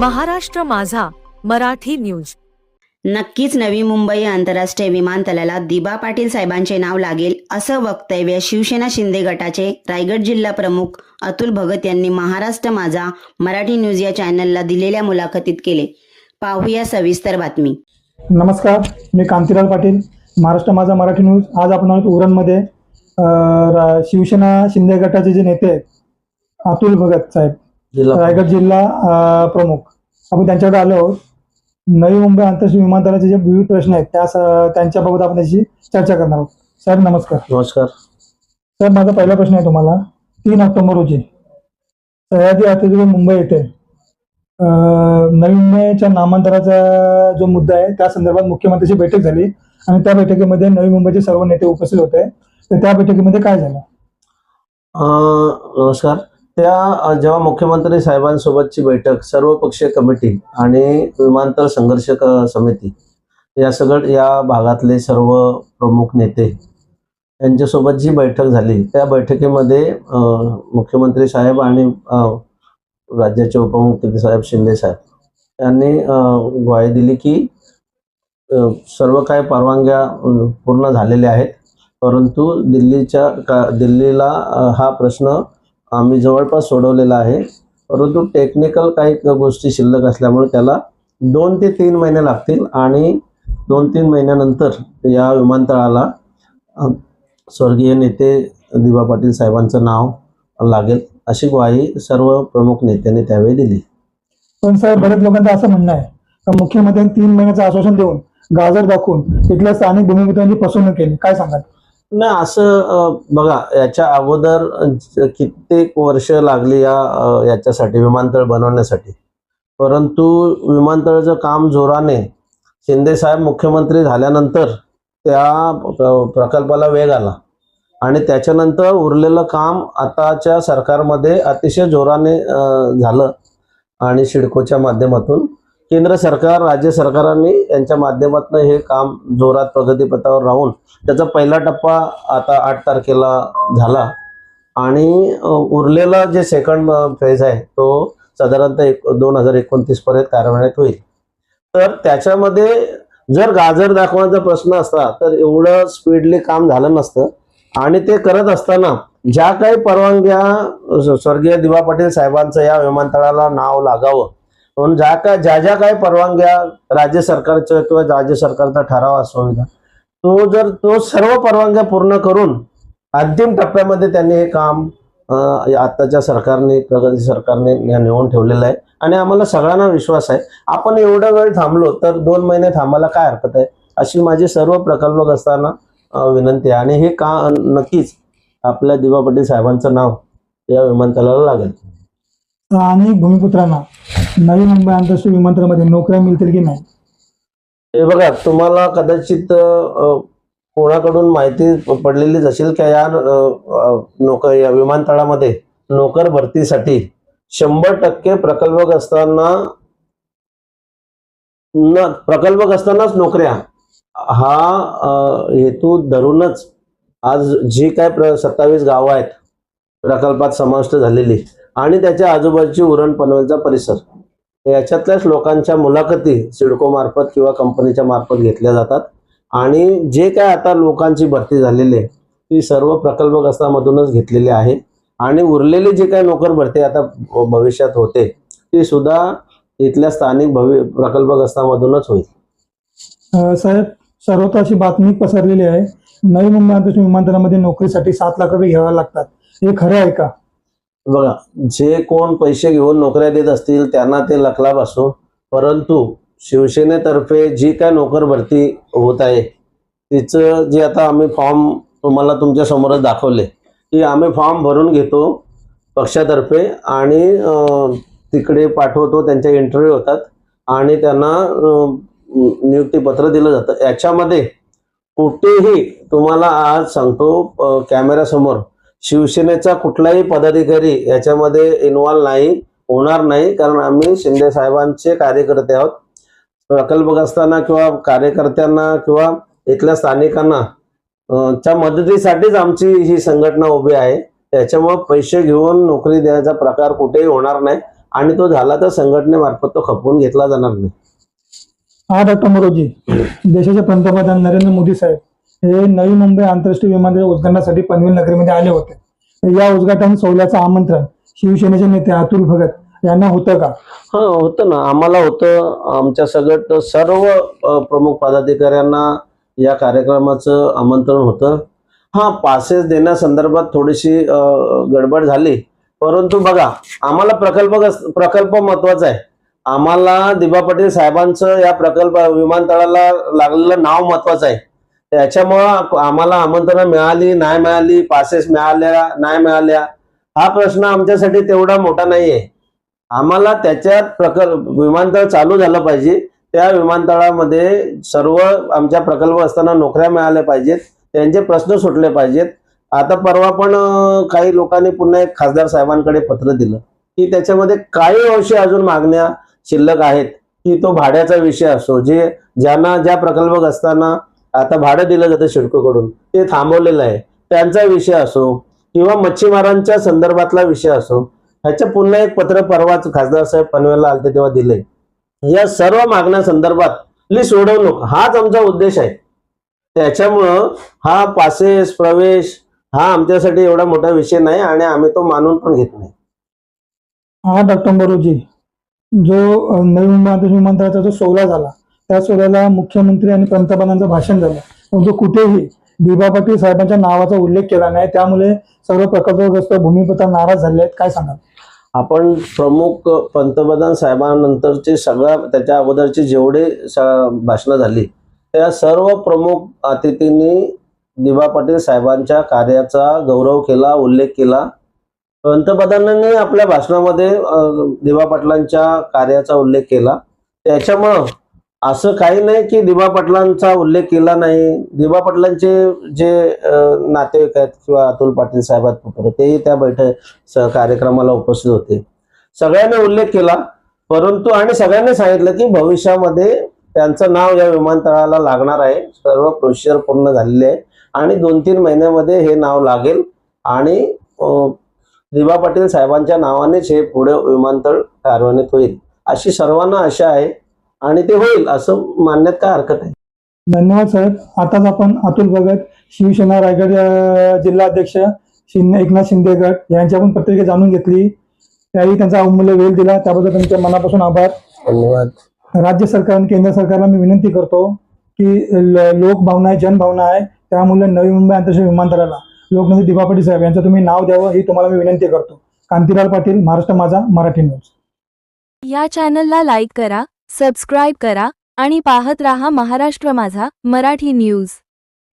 महाराष्ट्र माझा मराठी न्यूज. नक्कीच नवी मुंबई आंतरराष्ट्रीय विमानतळाला दिबा पाटील साहेबांचे नाव लागेल असं वक्तव्य शिवसेना शिंदे गटाचे रायगड जिल्हा प्रमुख अतुल भगत यांनी महाराष्ट्र माझा मराठी न्यूज या चॅनलला दिलेल्या मुलाखतीत केले. पाहूया सविस्तर बातमी. नमस्कार मी कांतीलाल पाटील महाराष्ट्र माझा मराठी न्यूज. आज आपण आहोत उरणमध्ये शिवसेना शिंदे गटाचे जे नेते आहेत अतुल भगत साहेब. रायगड जिल्हा प्रमुख. आपण त्यांच्याकडे आलो आहोत. नवी मुंबई आंतरराष्ट्रीय विमानतळाचे जे विविध प्रश्न आहेत त्या त्यांच्याबाबत आपण त्याची चर्चा करणार आहोत. साहेब नमस्कार. नमस्कार. साहेब माझा पहिला प्रश्न आहे तुम्हाला. तीन ऑक्टोबर रोजी सह्याद्री अतिथी मुंबई येथे अं, नवी मुंबईच्या नामांतराचा जो मुद्दा आहे त्या संदर्भात मुख्यमंत्र्यांची बैठक झाली आणि त्या बैठकीमध्ये नवी मुंबईचे सर्व नेते उपस्थित होते. तर त्या बैठकीमध्ये काय झालं? नमस्कार. त्या जेव्हा मुख्यमंत्री साहेबांसोबतची बैठक सर्वपक्षीय कमिटी आणि विमानतळ संघर्ष समिती या सगळं या भागातले सर्व प्रमुख नेते यांच्यासोबत जी बैठक झाली त्या बैठकीमध्ये मुख्यमंत्री साहेब आणि राज्याचे उपमुख्यमंत्री साहेब शिंदे साहेब यांनी ग्वाही दिली की सर्व काही परवानग्या पूर्ण झालेल्या आहेत. परंतु दिल्लीच्या का दिल्लीला हा प्रश्न आम्ही जवळपास सोडवलेला आहे. परंतु टेक्निकल काही गोष्टी शिल्लक असल्यामुळे त्याला दोन ते तीन महिने लागतील आणि दोन तीन महिन्यानंतर या विमानतळाला स्वर्गीय नेते दिबा पाटील साहेबांचं नाव लागेल अशी ग्वाही सर्व प्रमुख नेत्यांनी त्यावेळी दिली. पण साहेब बऱ्याच लोकांचं असं म्हणणं आहे का मुख्यमंत्र्यांनी तीन महिन्याचं आश्वासन देऊन गाजर दाखवून इथल्या स्थानिक भूमिपुत्रांची फसवणूक केली? काय सांगाल? नाही असं बघा याच्या अगोदर कित्येक वर्ष लागली या याच्यासाठी विमानतळ बनवण्यासाठी. परंतु विमानतळाचं काम जोराने शिंदे साहेब मुख्यमंत्री झाल्यानंतर त्या प्रकल्पाला वेग आला. आणि त्याच्यानंतर उरलेलं काम आताच्या सरकारमध्ये अतिशय जोराने झालं. आणि शिडकोच्या माध्यमातून केंद्र सरकार राज्य सरकारांनी यांच्या माध्यमातून हे काम जोरात प्रगतीपथावर राहून त्याचा पहिला टप्पा आता आठ तारखेला झाला. आणि उरलेला जे सेकंड फेज आहे तो साधारणतः एक दोन हजार एकोणतीस पर्यंत कार्यान्वित होईल. तर त्याच्यामध्ये जर गाजर दाखवण्याचा प्रश्न असता तर एवढं स्पीडली काम झालं नसतं. आणि ते करत असताना ज्या काही परवानग्या स्वर्गीय दिवा पाटील साहेबांचं या विमानतळाला नाव लागावं म्हणून ज्या काय ज्या ज्या काही परवानग्या राज्य सरकारचं किंवा राज्य सरकारचा ठराव असो तो जर तो सर्व परवानग्या पूर्ण करून अंतिम टप्प्यामध्ये त्यांनी हे काम आत्ताच्या आताच्या सरकारने प्रगती सरकारने नेऊन ठेवलेलं आहे. आणि आम्हाला सगळ्यांना विश्वास आहे. आपण एवढा वेळ थांबलो तर दोन महिने थांबायला काय हरकत आहे? अशी माझी सर्व प्रकल्प असताना विनंती आहे. आणि हे का नक्कीच आपल्या दिवा पाटील साहेबांचं नाव या विमानतळाला लागेल. आणि भूमिपुत्रांना. नवी मुंबई आंतरराष्ट्रीय विमानतळामध्ये नोकऱ्या मिळतील की नाही? हे बघा तुम्हाला कदाचित कोणाकडून माहिती पडलेलीच असेल की या नोकर या विमानतळामध्ये नोकर भरतीसाठी? शंभर टक्के प्रकल्पक असताना न प्रकल्पक असतानाच नोकऱ्या. हा हेतू धरूनच आज जी काय प्र सत्तावीस गावं आहेत प्रकल्पात समाविष्ट झालेली. आणि त्याच्या आजूबाजूची उरण पनवेलचा परिसर. याच्यातल्याच लोकांच्या मुलाखती सिडको मार्फत किंवा कंपनीच्या मार्फत घेतल्या जातात. आणि जे काय आता लोकांची भरती झालेली आहे ती सर्व प्रकल्पग्रस्तामधूनच घेतलेली आहे. आणि उरलेली जी काय नोकर भरती आता भविष्यात होते ती सुद्धा इथल्या स्थानिक भवि प्रकल्पग्रस्तामधूनच होईल. साहेब सर्वत्र अशी बातमी पसरलेली आहे नवी मुंबई आंतरराष्ट्रीय विमानतळामध्ये नोकरीसाठी सात लाख रुपये घ्यावे लागतात. हे खरं आहे का? बघा जे कोण पैसे घेऊन नोकऱ्या देत असतील त्यांना ते लखलाभ असो परंतु शिवसेनेतर्फे जी काय नोकर भरती होत आहे तिचं जे आता आम्ही फॉर्म तुम्हाला तुमच्या समोरच दाखवले की आम्ही फॉर्म भरून घेतो पक्षातर्फे आणि तिकडे पाठवतो त्यांचे इंटरव्ह्यू होतात आणि त्यांना नियुक्तीपत्र दिलं जातं. याच्यामध्ये कुठेही तुम्हाला आज सांगतो कॅमेऱ्यासमोर शिवसेनेचा कुठलाही पदाधिकारी याच्यामध्ये इन्व्हॉल्व नाही होणार नाही कारण आम्ही शिंदे साहेबांचे कार्यकर्ते आहोत. प्रकल्प असताना किंवा कार्यकर्त्यांना किंवा इथल्या स्थानिकांना च्या मदतीसाठीच आमची ही संघटना उभी आहे. त्याच्यामुळे पैसे घेऊन नोकरी देण्याचा प्रकार कुठेही होणार नाही आणि तो झाला तर संघटनेमार्फत तो खपवून घेतला जाणार नाही. आठ ऑक्टोबर रोजी देशाचे पंतप्रधान नरेंद्र मोदी साहेब हे नवी मुंबई आंतरराष्ट्रीय विमानतळ उद्घाटनासाठी पनवेल नगरीमध्ये आले होते. या उद्घाटन सोहळ्याचं आमंत्रण शिवसेनेचे नेते अतुल भगत यांना होतं का? हा होतं ना. आम्हाला होतं. आमच्या सगळं सर्व प्रमुख पदाधिकाऱ्यांना या कार्यक्रमाचं आमंत्रण होतं. हा पासेस देण्यासंदर्भात थोडीशी गडबड झाली. परंतु बघा आम्हाला प्रकल्प प्रकल्प महत्त्वाचा आहे. आम्हाला दिबा पाटील साहेबांचं या प्रकल्प विमानतळाला लागलेलं नाव महत्वाचं आहे. त्याच्यामुळं आम्हाला आमंत्रण मिळाली नाही मिळाली पासेस मिळाल्या नाही मिळाल्या हा प्रश्न आमच्यासाठी तेवढा मोठा नाहीये. आम्हाला त्याच्यात प्रकल्प विमानतळ चालू झालं पाहिजे. त्या विमानतळामध्ये सर्व आमच्या प्रकल्प असताना नोकऱ्या मिळाल्या पाहिजेत त्यांचे प्रश्न सुटले पाहिजेत. आता परवा पण काही लोकांनी पुन्हा एक खासदार साहेबांकडे पत्र दिलं की त्याच्यामध्ये काही अंशी अजून मागण्या शिल्लक आहेत की तो भाड्याचा विषय असो जे ज्यांना ज्या प्रकल्प असताना आता भाडं दिलं जातं सिडकोकडून ते थांबवलेलं आहे. त्यांचा विषय असो किंवा मच्छीमारांच्या संदर्भातला विषय असो ह्याच्या पुन्हा एक पत्र परवाच खासदार साहेब पनवेलला आलते तेव्हा दिले. या सर्व मागण्या संदर्भात लिस्ट सोडवणूक हाच आमचा उद्देश आहे. त्याच्यामुळं हा पासेस प्रवेश हा आमच्यासाठी एवढा मोठा विषय नाही आणि आम्ही तो मानून पण घेत नाही. हा डॉक्टर बरोजी जो नवीन नवी मुंबई आंतरराष्ट्रीय विमानतळाचा जो सोहळा झाला त्या सोहळ्याला मुख्यमंत्री आणि पंतप्रधानांचं भाषण झालं. परंतु कुठेही दिबा पाटील साहेबांच्या नावाचा उल्लेख केला नाही. त्यामुळे सर्व प्रकल्पग्रस्त भूमिपत्र नाराज झाले आहेत. काय सांगाल? आपण प्रमुख पंतप्रधान साहेबांनंतरचे सगळ्या त्याच्या अगोदरचे जेवढे भाषणं झाली त्या सर्व प्रमुख अतिथींनी दिबा पाटील साहेबांच्या कार्याचा गौरव केला उल्लेख केला. पंतप्रधानांनी आपल्या भाषणामध्ये अं, दिबा पाटलांच्या कार्याचा उल्लेख केला. त्याच्यामुळं असं काही नाही की दिबा पाटलांचा उल्लेख केला नाही. दिबा पाटलांचे जे नातेवाईक आहेत किंवा अतुल पाटील साहेबात पुत्र, तेही त्या बैठक कार्यक्रमाला उपस्थित होते. सगळ्यांनी उल्लेख केला परंतु आणि सगळ्यांनी सांगितलं की भविष्यामध्ये त्यांचं नाव या विमानतळाला लागणार आहे. सर्व प्रोसिजर पूर्ण झालेले आहे आणि दोन तीन महिन्यामध्ये हे नाव लागेल आणि दिबा पाटील साहेबांच्या नावानेच हे पुढे विमानतळ कार्यान्वित होईल. अशी सर्वांना आशा आहे. आणि ते होईल असं मानण्यात काय हरकत आहे? धन्यवाद साहेब. आताच आपण अतुल भगत शिवसेना रायगड जिल्हा अध्यक्ष शिंदे एकनाथ शिंदे गट यांची आपण पत्रिका जाणून घेतली. त्याही त्यांचा अमूल्य वेळ दिला. त्याबद्दल त्यांचे मनापासून आभार. धन्यवाद. राज्य सरकार आणि केंद्र सरकारला मी विनंती करतो की लोकभावना आहे जनभावना आहे त्यामुळे नवी मुंबई आंतरराष्ट्रीय विमानतळाला. लोकनेते दिबा पाटील साहेब यांचं तुम्ही नाव द्यावं ही तुम्हाला मी विनंती करतो. कांतीलाल पाटील महाराष्ट्र माझा मराठी न्यूज. या चॅनलला लाईक करा सबस्क्राईब करा आणि पाहत रहा महाराष्ट्र माझा मराठी न्यूज.